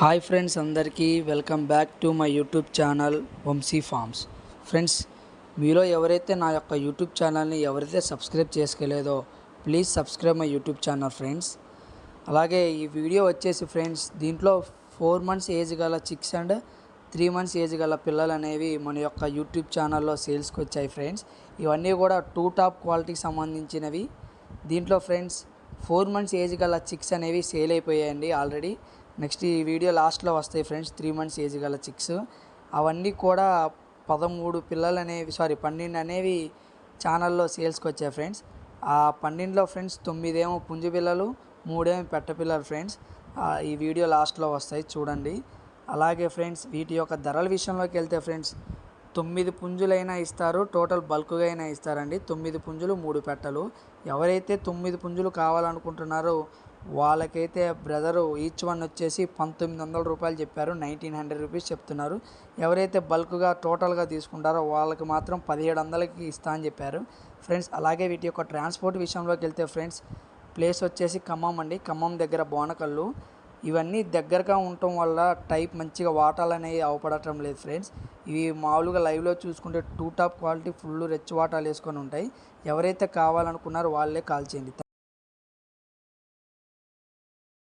Hi friends అందరికీ welcome back to my YouTube channel Vamsi farms. Friends మీలో ఎవరైతే నా యొక్క యూట్యూబ్ ఛానల్ని ఎవరైతే subscribe చేసుకోలేదో please subscribe my YouTube channel friends. అలాగే ఈ వీడియో వచ్చేసి ఫ్రెండ్స్ దీంట్లో ఫోర్ మంత్స్ ఏజ్ గల chicks and three months age గల పిల్లలు అనేవి మన యొక్క యూట్యూబ్ ఛానల్లో సేల్స్కి వచ్చాయి ఫ్రెండ్స్. ఇవన్నీ కూడా టూ టాప్ క్వాలిటీకి సంబంధించినవి. దీంట్లో ఫ్రెండ్స్ ఫోర్ మంత్స్ ఏజ్ గల చిక్స్ అనేవి సేల్ అయిపోయాయండి ఆల్రెడీ. నెక్స్ట్ ఈ వీడియో లాస్ట్లో వస్తాయి ఫ్రెండ్స్ త్రీ మంత్స్ ఏజ్ గల చిక్స్ అవన్నీ కూడా పదమూడు పిల్లలు అనేవి సారీ పన్నెండు అనేవి ఛానల్లో సేల్స్కి వచ్చాయి ఫ్రెండ్స్. ఆ పన్నెండులో ఫ్రెండ్స్ తొమ్మిదేమో పుంజు పిల్లలు మూడేమో పెట్ట పిల్లలు ఫ్రెండ్స్. ఈ వీడియో లాస్ట్లో వస్తాయి చూడండి. అలాగే ఫ్రెండ్స్ వీటి యొక్క ధరల విషయంలోకి వెళ్తే ఫ్రెండ్స్ తొమ్మిది పుంజులైనా ఇస్తారు టోటల్ బల్క్గా అయినా ఇస్తారండి. తొమ్మిది పుంజులు మూడు పెట్టలు. ఎవరైతే తొమ్మిది పుంజులు కావాలనుకుంటున్నారో వాళ్ళకైతే బ్రదరు ఈచ్ వన్ వచ్చేసి పంతొమ్మిది వందల రూపాయలు చెప్పారు నైన్టీన్ హండ్రెడ్ రూపీస్ చెప్తున్నారు. ఎవరైతే బల్క్గా టోటల్గా తీసుకుంటారో వాళ్ళకి మాత్రం పదిహేడు వందలకి ఇస్తా అని చెప్పారు. ఫ్రెండ్స్ అలాగే వీటి యొక్క ట్రాన్స్పోర్ట్ విషయంలోకి వెళ్తే ఫ్రెండ్స్ ప్లేస్ వచ్చేసి ఖమ్మం అండి. ఖమ్మం దగ్గర బోనకల్లు. ఇవన్నీ దగ్గరగా ఉండటం వల్ల టైప్ మంచిగా వాటాలు అనేవి అవపడటం లేదు ఫ్రెండ్స్. ఇవి మామూలుగా లైవ్లో చూసుకుంటే టూ టాప్ క్వాలిటీ ఫుల్ రెచ్ వాటాలు వేసుకొని ఉంటాయి. ఎవరైతే కావాలనుకున్నారో వాళ్ళే కాల్ చేయండి.